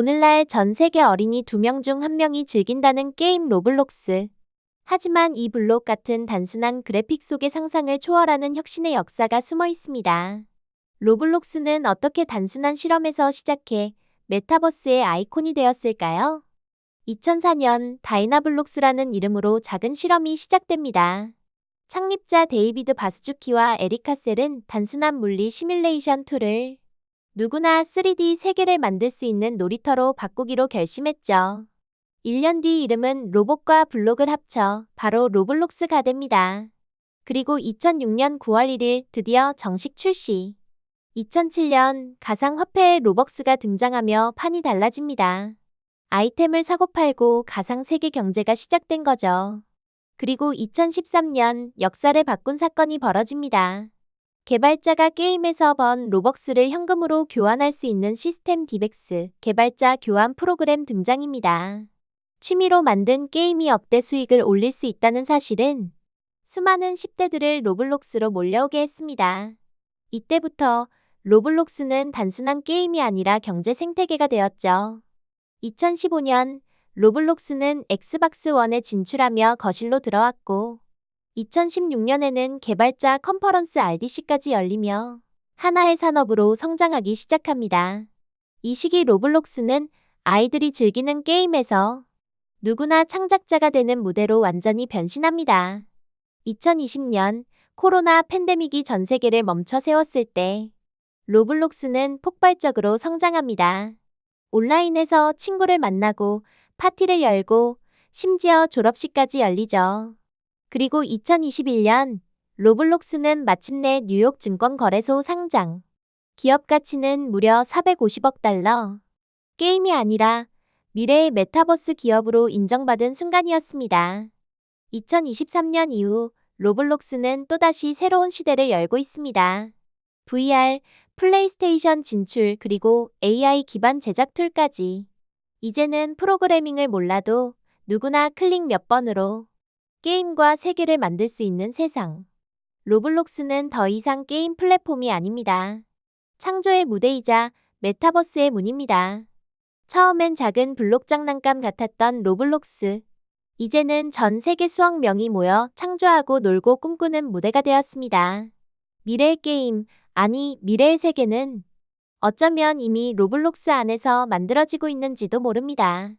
오늘날 전 세계 어린이 2명 중 1명이 즐긴다는 게임 로블록스. 하지만 이 블록 같은 단순한 그래픽 속의 상상을 초월하는 혁신의 역사가 숨어 있습니다. 로블록스는 어떻게 단순한 실험에서 시작해 메타버스의 아이콘이 되었을까요? 2004년 다이나블록스라는 이름으로 작은 실험이 시작됩니다. 창립자 데이비드 바스주키와 에리카 셀은 단순한 물리 시뮬레이션 툴을 누구나 3D 세계를 만들 수 있는 놀이터로 바꾸기로 결심했죠. 1년 뒤 이름은 로봇과 블록을 합쳐 바로 로블록스가 됩니다. 그리고 2006년 9월 1일 드디어 정식 출시. 2007년 가상화폐의 로벅스가 등장하며 판이 달라집니다. 아이템을 사고 팔고 가상 세계 경제가 시작된 거죠. 그리고 2013년 역사를 바꾼 사건이 벌어집니다. 개발자가 게임에서 번 로벅스를 현금으로 교환할 수 있는 시스템 디벡스 개발자 교환 프로그램 등장입니다. 취미로 만든 게임이 억대 수익을 올릴 수 있다는 사실은 수많은 10대들을 로블록스로 몰려오게 했습니다. 이때부터 로블록스는 단순한 게임이 아니라 경제 생태계가 되었죠. 2015년 로블록스는 엑스박스 원에 진출하며 거실로 들어왔고 2016년에는 개발자 컨퍼런스 RDC까지 열리며 하나의 산업으로 성장하기 시작합니다. 이 시기 로블록스는 아이들이 즐기는 게임에서 누구나 창작자가 되는 무대로 완전히 변신합니다. 2020년 코로나 팬데믹이 전 세계를 멈춰 세웠을 때 로블록스는 폭발적으로 성장합니다. 온라인에서 친구를 만나고 파티를 열고 심지어 졸업식까지 열리죠. 그리고 2021년 로블록스는 마침내 뉴욕 증권거래소 상장. 기업 가치는 무려 450억 달러. 게임이 아니라 미래의 메타버스 기업으로 인정받은 순간이었습니다. 2023년 이후 로블록스는 또다시 새로운 시대를 열고 있습니다. VR, 플레이스테이션 진출 그리고 AI 기반 제작 툴까지. 이제는 프로그래밍을 몰라도 누구나 클릭 몇 번으로 게임과 세계를 만들 수 있는 세상. 로블록스는 더 이상 게임 플랫폼이 아닙니다. 창조의 무대이자 메타버스의 문입니다. 처음엔 작은 블록 장난감 같았던 로블록스. 이제는 전 세계 수억 명이 모여 창조하고 놀고 꿈꾸는 무대가 되었습니다. 미래의 게임, 아니 미래의 세계는 어쩌면 이미 로블록스 안에서 만들어지고 있는지도 모릅니다.